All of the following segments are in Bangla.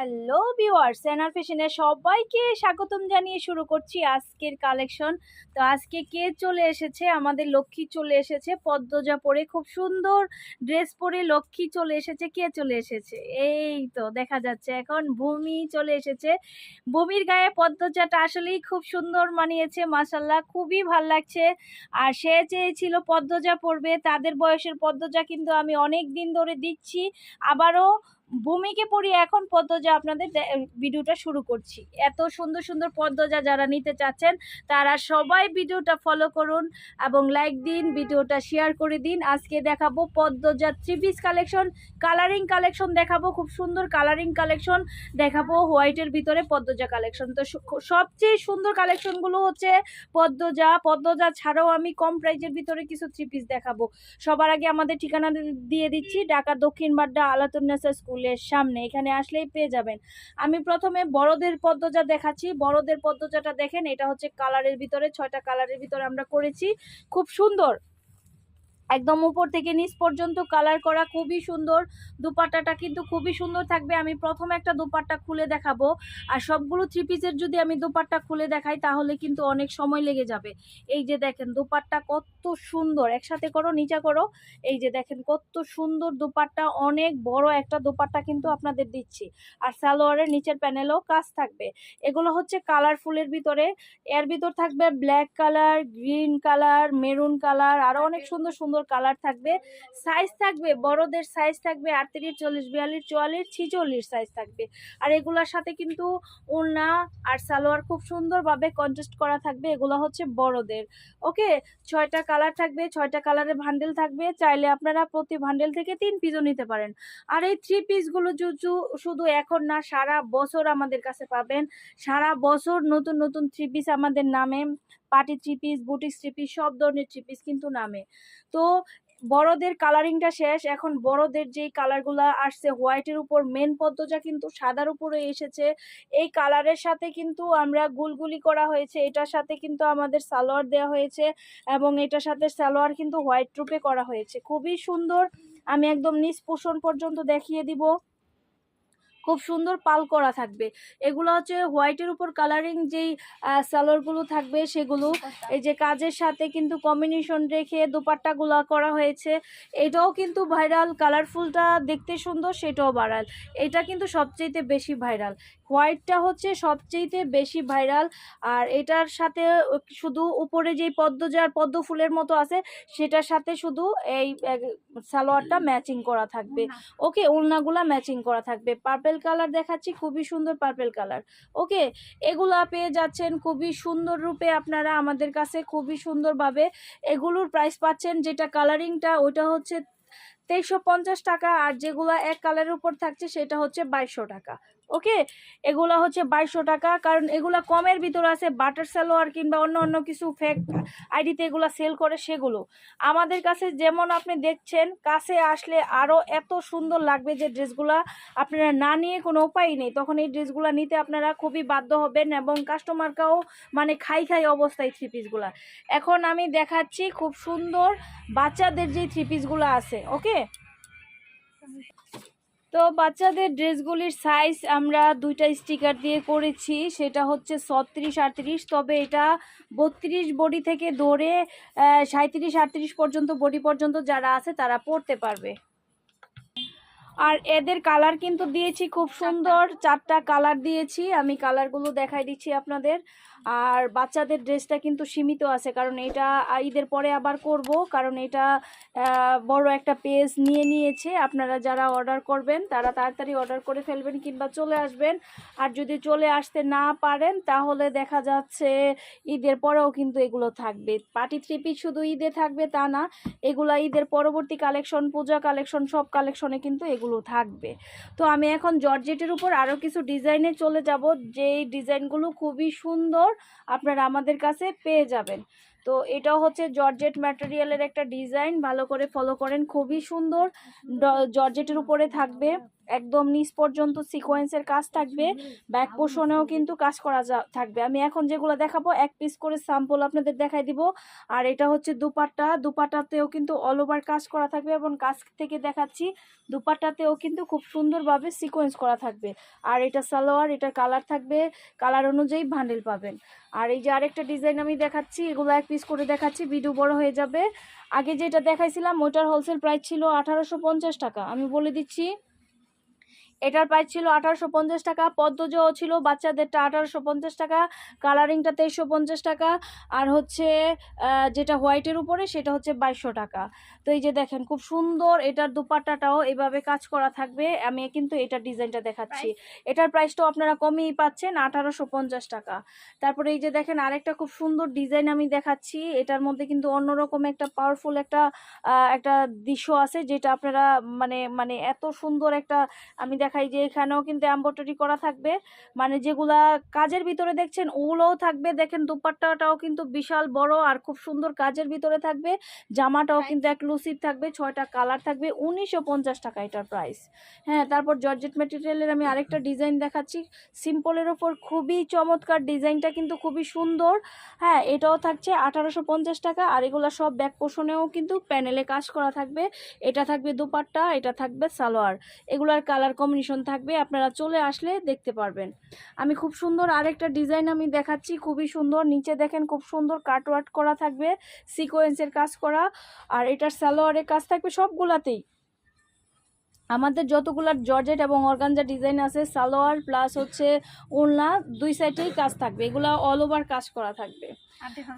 হ্যালো ভিউয়ার্স সেনার ফ্যাশনে সবাইকে স্বাগতম জানিয়ে শুরু করছি আজকের কালেকশন তো আজকে কে চলে এসেছে? আমাদের লক্ষ্মী চলে এসেছে। পদ্মজা পরে খুব সুন্দর ড্রেস পরে লক্ষ্মী চলে এসেছে। কে চলে এসেছে? এই তো, দেখা যাচ্ছে। এখন ভূমি চলে এসেছে। ভূমির গায়ে পদ্মজাটা আসলেই খুব সুন্দর মানিয়েছে মাসাল্লাহ খুবই ভালো লাগছে। আর সে চেয়েছিল পদ্মজা পরবে। তাদের বয়সের পদ্মজা কিন্তু আমি অনেক দিন ধরে দিচ্ছি। আবারও ভূমিকে পড়ি এখন পদ্মজা আপনাদের ভিডিওটা শুরু করছি। এত সুন্দর সুন্দর পদ্মজা যারা নিতে চাচ্ছেন, তারা সবাই ভিডিওটা ফলো করুন এবং লাইক দিন ভিডিওটা শেয়ার করে দিন। আজকে দেখাবো Padmaja three piece collection colouring collection দেখাবো, খুব সুন্দর কালারিং কালেকশন দেখাবো হোয়াইটের ভিতরে পদ্মজা কালেকশন তো সবচেয়ে সুন্দর কালেকশনগুলো হচ্ছে পদ্মজা। পদ্মজা ছাড়াও আমি কম প্রাইজের ভিতরে কিছু থ্রি পিস দেখাবো। সবার আগে আমাদের ঠিকানা দিয়ে দিচ্ছি, ঢাকা দক্ষিণ বাড্ডা আলাতুন্নেসা স্কুলের সামনে এখানে আসলেই পেয়ে যাবেন। আমি প্রথমে বড়দের পদ্মজা দেখাচ্ছি। বড়দের পদ্মজাটা দেখেন, এটা হচ্ছে কালারের ভিতরে, ছয়টা কালারের ভিতরে আমরা করেছি। খুব সুন্দর। একদম উপর থেকে নিচ পর্যন্ত কালার করা খুবই সুন্দর। দুপাট্টাটা কিন্তু খুবই সুন্দর থাকবে। আমি প্রথমে একটা দুপাট্টা খুলে দেখাবো। আর সবগুলো থ্রি পিসের যদি আমি দুপাট্টা খুলে দেখাই তাহলে কিন্তু অনেক সময় লেগে যাবে। এই যে দেখেন দুপাট্টা কত সুন্দর। একসাথে করো নিচা করো। এই যে দেখেন কত সুন্দর দুপাট্টা। অনেক বড় একটা দুপাট্টা কিন্তু আপনাদের দিচ্ছি। আর সালোয়ারের নিচের প্যানেলও কাজ থাকবে। এগুলো হচ্ছে কালারফুলের ভিতরে। এর ভিতর থাকবে black colour green colour maroon colour আরও অনেক সুন্দর সুন্দর কালার থাকবে। সাইজ থাকবে, বড়দের সাইজ থাকবে আটত্রিশ, চল্লিশ, বিয়াল্লিশ, চুয়াল্লিশ, ছিচল্লিশ সাইজ থাকবে। আর এগুলোর সাথে কিন্তু ওড়না আর সালোয়ার খুব সুন্দরভাবে কন্টেস্ট করা থাকবে। এগুলো হচ্ছে বড়দের। ওকে ছয়টা কালার থাকবে, ছয়টা কালারের ভান্ডেল থাকবে। চাইলে আপনারা প্রতি ভান্ডেল থেকে তিন পিসও নিতে পারেন। আর এই থ্রি পিসগুলো জুজু শুধু এখন না, সারা বছর আমাদের কাছে পাবেন। সারা বছর নতুন নতুন থ্রি পিস আমাদের নামে। Party three piece boutique three piece সব ধরনের থ্রি পিস কিন্তু নামে। তো বড়দের কালারিংটা শেষ। এখন বড়দের যেই কালারগুলো আসছে হোয়াইটের উপর মেন পদ্মটা কিন্তু সাদার উপরে এসেছে। এই কালারের সাথে কিন্তু আমরা গুলগুলি করা হয়েছে। এটার সাথে কিন্তু আমাদের সালোয়ার দেওয়া হয়েছে এবং এটার সাথে সালোয়ার কিন্তু হোয়াইট রূপে করা হয়েছে। খুবই সুন্দর। আমি একদম নিষ্পোষণ পোষণ পর্যন্ত দেখিয়ে দিব। খুব সুন্দর পাল করা থাকবে। এগুলো হচ্ছে হোয়াইটের উপর কালারিং যেই সালোয়ারগুলো থাকবে সেগুলো। এই যে কাজের সাথে কিন্তু কম্বিনেশন রেখে দুপাট্টাগুলো করা হয়েছে। এটাও কিন্তু ভাইরাল কালারফুলটা দেখতে সুন্দর সেটাও ভাইরাল। এটা কিন্তু সবচেয়েতে বেশি ভাইরাল। হোয়াইটটা হচ্ছে সবচেয়েতে বেশি ভাইরাল আর এটার সাথে শুধু উপরে যেই পদ্মজার পদ্ম ফুলের মতো আছে সেটার সাথে শুধু এই সালোয়ারটা ম্যাচিং করা থাকবে। ওকে ওড়নাগুলা ম্যাচিং করা থাকবে। পার্পেল কালার দেখাচ্ছি খুবই সুন্দর পার্পেল কালার। ওকে এগুলা পেয়ে যাচ্ছেন খুবই সুন্দর রূপে আপনারা আমাদের কাছে খুবই সুন্দরভাবে। এগুলোর প্রাইস পাচ্ছেন যেটা কালারিংটা ওইটা হচ্ছে তেইশশো পঞ্চাশ টাকা আর যেগুলো এক কালারের উপর থাকছে সেটা হচ্ছে বাইশশো টাকা। ওকে? এগুলো হচ্ছে বাইশশো টাকা। কারণ এগুলা কমের ভিতরে আছে, বাটার সালোয়ার কিংবা অন্য অন্য কিছু ফেক আইডিতে এগুলো সেল করে সেগুলো। আমাদের কাছে যেমন আপনি দেখছেন, কাছে আসলে আরও এত সুন্দর লাগবে যে ড্রেসগুলা আপনারা না নিয়ে কোনো উপায় নেই। তখন এই ড্রেসগুলো নিতে আপনারা খুবই বাধ্য হবেন এবং কাস্টমারকেও মানে খাই খাই অবস্থায় থ্রি পিসগুলা এখন আমি দেখাচ্ছি খুব সুন্দর বাচ্চাদের যে থ্রি পিসগুলো আছে, ওকে? তো বাচ্চাদের ড্রেসগুলির সাইজ আমরা দুইটা স্টিকার দিয়ে করেছি। সেটা হচ্ছে ছত্রিশ আটত্রিশ, তবে এটা বত্রিশ বডি থেকে ধরে সাঁত্রিশ আটত্রিশ পর্যন্ত বডি পর্যন্ত যারা আছে তারা পড়তে পারবে। আর এদের কালার কিন্তু দিয়েছি খুব সুন্দর চারটা কালার দিয়েছি আমি কালারগুলো দেখাই দিচ্ছি আপনাদের। আর বাচ্চাদের ড্রেসটা কিন্তু সীমিত আছে কারণ এটা ঈদের পরে আবার করব কারণ এটা বড় একটা পেজ নিয়ে নিয়েছে। আপনারা যারা অর্ডার করবেন তারা তাড়াতাড়ি অর্ডার করে ফেলবেন কিংবা চলে আসবেন। আর যদি চলে আসতে না পারেন তাহলে দেখা যাচ্ছে ঈদের পরেও কিন্তু এগুলো থাকবে। পার্টি থ্রি পিস শুধু ঈদে থাকবে তা না এগুলা ঈদের পরবর্তী কালেকশন পূজা কালেকশন সব কালেকশনে কিন্তু এগুলো থাকবে। তো আমি এখন জর্জেটের উপর আরও কিছু ডিজাইনে চলে যাব, যেই ডিজাইনগুলো খুবই সুন্দর আপনারা আমাদের কাছে পেয়ে যাবেন। তো এটা হচ্ছে জর্জেট ম্যাটেরিয়ালের একটা ডিজাইন ভালো করে ফলো করেন, খুবই সুন্দর। জর্জেটের উপরে থাকবে। একদম নিচ পর্যন্ত সিকোয়েন্সের কাজ থাকবে ব্যাক পোর্শনেও কিন্তু কাজ করা থাকবে। আমি এখন যেগুলো দেখাবো, এক পিস করে স্যাম্পল আপনাদের দেখাই দিব। আর এটা হচ্ছে দুপাট্টা। দুপাট্টাতেও কিন্তু অল ওভার কাজ করা থাকবে এবং কাজ থেকে দেখাচ্ছি, দুপাট্টাতেও কিন্তু খুব সুন্দরভাবে সিকোয়েন্স করা থাকবে। আর এটা সালোয়ার এটার কালার থাকবে। কালার অনুযায়ী ভান্ডেল পাবেন। আর এই যে আরেকটা ডিজাইন আমি দেখাচ্ছি, এগুলো এক পিস করে দেখাচ্ছি ভিডিও বড় হয়ে যাবে। আগে যেটা দেখাইছিলাম, ওটার হোলসেল প্রাইস ছিল আঠারোশো পঞ্চাশ টাকা। আমি বলে দিচ্ছি এটার প্রাইস ছিল আঠারোশো পঞ্চাশ টাকা পদ্মজও ছিল বাচ্চাদেরটা আঠারোশো পঞ্চাশ টাকা কালারিংটা তেইশশো পঞ্চাশ টাকা আর হচ্ছে যেটা হোয়াইটের উপরে সেটা হচ্ছে বাইশশো টাকা। তো এই যে দেখেন খুব সুন্দর এটার দুপাট্টাটাও এভাবে কাজ করা থাকবে। আমি কিন্তু এটার ডিজাইনটা দেখাচ্ছি। এটার প্রাইসটাও আপনারা কমেই পাচ্ছেন আঠারোশো পঞ্চাশ টাকা। তারপরে এই যে দেখেন আরেকটা খুব সুন্দর ডিজাইন আমি দেখাচ্ছি। এটার মধ্যে কিন্তু অন্যরকম একটা পাওয়ারফুল একটা একটা দৃশ্য আছে যেটা আপনারা মানে মানে এত সুন্দর একটা আমি দেখাই যে এখানেও কিন্তু এম্ব্রয়ডারি করা থাকবে। মানে যেগুলা কাজের ভিতরে দেখছেন ওগুলোও থাকবে। দেখেন দুপাট্টাটাও কিন্তু বিশাল বড় আর খুব সুন্দর কাজের ভিতরে থাকবে। জামাটাও কিন্তু এক্সক্লুসিভ থাকবে ছয়টা কালার থাকবে উনিশশো পঞ্চাশ টাকা এটার প্রাইস হ্যাঁ তারপর জর্জেট মেটেরিয়ালের আমি আরেকটা ডিজাইন দেখাচ্ছি। সিম্পলের ওপর খুবই চমৎকার ডিজাইনটা কিন্তু খুবই সুন্দর। হ্যাঁ এটাও থাকছে আঠারোশো পঞ্চাশ টাকা আর এগুলো সব ব্যাক পোষণেও কিন্তু প্যানেলে কাজ করা থাকবে। এটা থাকবে দুপাট্টা এটা থাকবে সালোয়ার। এগুলার কালার কম্বিনেশন থাকবে, আপনারা চলে আসলে দেখতে পারবেন। আমি খুব সুন্দর আরেকটা ডিজাইন আমি দেখাচ্ছি, খুবই সুন্দর। নিচে দেখেন খুব সুন্দর কাটওয়ার্ট করা থাকবে সিকোয়েন্সের কাজ করা, আর এটার সালোয়ারের কাজ থাকবে সবগুলাতেই। আমাদের যতগুলার জর্জেট এবং অর্গানজা ডিজাইন আছে, সালোয়ার প্লাস হচ্ছে ওড়না, দুই সাইডেই কাজ থাকবে, এগুলা অল ওভার কাজ করা থাকবে।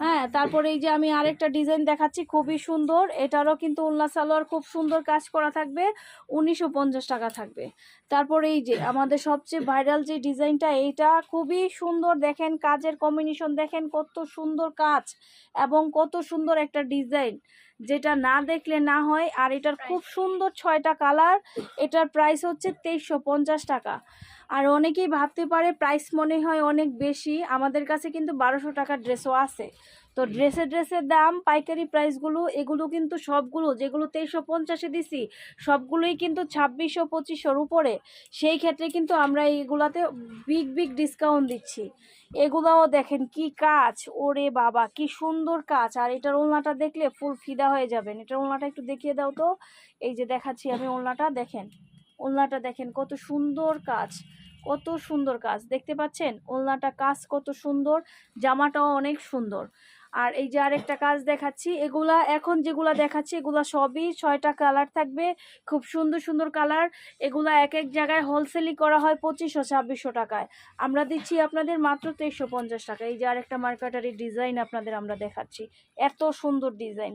হ্যাঁ। তারপরে এই যে আমি আরেকটা ডিজাইন দেখাচ্ছি, খুবই সুন্দর। এটারও কিন্তু উল্লা সালোয়ার খুব সুন্দর কাজ করা থাকবে, উনিশশো পঞ্চাশ টাকা থাকবে। তারপরে এই যে আমাদের সবচেয়ে ভাইরাল যে ডিজাইনটা এইটা খুবই সুন্দর। দেখেন কাজের কম্বিনেশন দেখেন কত সুন্দর কাজ এবং কত সুন্দর একটা ডিজাইন যেটা না দেখলে না হয় আর এটার খুব সুন্দর ছয়টা কালার। এটার প্রাইস হচ্ছে তেইশশো পঞ্চাশ টাকা। আর অনেকেই ভাবতে পারে প্রাইস মনে হয় অনেক বেশি। আমাদের কাছে কিন্তু বারোশো টাকার ড্রেসও আছে। তো ড্রেসের ড্রেসের দাম পাইকারি প্রাইসগুলো এগুলো কিন্তু সবগুলো যেগুলো তেইশশো পঞ্চাশে দিছি সবগুলোই কিন্তু ছাব্বিশশো পঁচিশশোর উপরে। সেই ক্ষেত্রে কিন্তু আমরা এইগুলাতে বিগ বিগ ডিসকাউন্ট দিচ্ছি। এগুলাও দেখেন কি কাজ ওরে বাবা কি সুন্দর কাজ। আর এটার ওলনাটা দেখলে ফুল ফিদা হয়ে যাবেন। এটার ওলনাটা একটু দেখিয়ে দাও তো। এই যে দেখাচ্ছি আমি ওলনাটা দেখেন। ওলনাটা দেখেন কত সুন্দর কাজ কত সুন্দর কাজ। দেখতে পাচ্ছেন? ওলনাটা কাজ কত সুন্দর জামাটাও অনেক সুন্দর। আর এই যে আরেকটা কাজ দেখাচ্ছি, এগুলা এখন যেগুলা দেখাচ্ছি, এগুলা সবই ছয়টা কালার থাকবে, খুব সুন্দর সুন্দর কালার। এগুলা এক এক জায়গায় হোলসেলই করা হয় পঁচিশশো, ছাব্বিশশো টাকায়। আমরা দিচ্ছি আপনাদের মাত্র তেইশশো পঞ্চাশ টাকা। এই যে আরেকটা মার্কেটারি ডিজাইন আপনাদের আমরা দেখাচ্ছি। এত সুন্দর ডিজাইন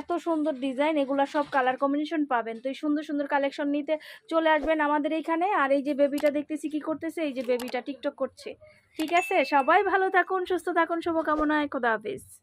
এত সুন্দর ডিজাইন এগুলা সব কালার কম্বিনেশন পাবেন। তো এই সুন্দর সুন্দর কালেকশন নিতে চলে আসবেন আমাদের এইখানে আর এই যে বেবিটা দেখতেছি কি করতেছে, এই যে বেবিটা টিকটক করছে। ঠিক আছে? সবাই ভালো থাকুন, সুস্থ থাকুন, শুভকামনায়। খোদা হাফিজ। this